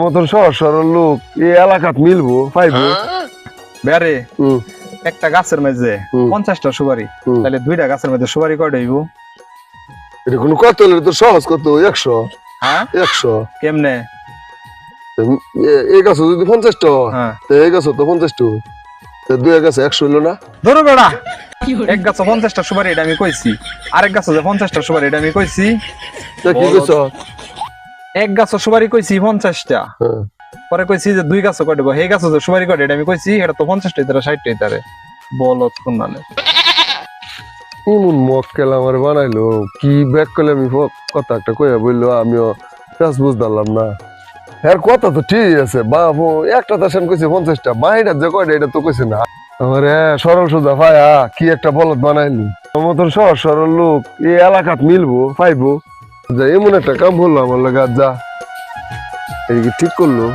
মতন সহজ সরল লোক এই এলাকাত মিলবো পাইবো। বেরে একটা গাছের মাঝে পঞ্চাশটা সুপারি তাহলে দুইটা গাছের মধ্যে সুপারি কয়টা হইব? এটা কোনো কত তো সহজ কত? একশো। হ্যাঁ? একশো। কেমনে? এই গাছ যদি পঞ্চাশটা হ্যাঁ তো এই গাছ তো পঞ্চাশটা তো দুই গাছে একশো হইল না? ধরো বেড়া এক গাছে পঞ্চাশটা সুপারি এটা আমি কইছি। আরেক গাছে পঞ্চাশটা সুপারি এটা আমি কইছি। তা কি। কইছ? এক গাছের সুপারি কইছি পঞ্চাশটা। হ্যাঁ। পরে কইছি যে দুই গাছে কয়টা সেই গাছে যে কয়টা এটা আমি কইছি এটা তো পঞ্চাশটা তারা ষাটটা তারে বলো কোন নালে ইমন মক্কেল আমার বানাইলো। কি ব্যাক করলে আমি কথা একটা কইয়া বলল আমিও কাজ বুঝতাম না। হ্যাঁ কথা তো ঠিক আছে। বাবু একটা দাসেন কইছে পঞ্চাশটা। বাইরে যে কয়টা এটা তো কইছে না। আমার সরল সোজা ভাইয়া কি একটা বলদ বানাইলি। মতন সহজ সরল লোক এই এলাকাত মিলবো পাইবো। যা এমন একটা কাম হলো আমার লাগে যা। এদিকে ঠিক করল।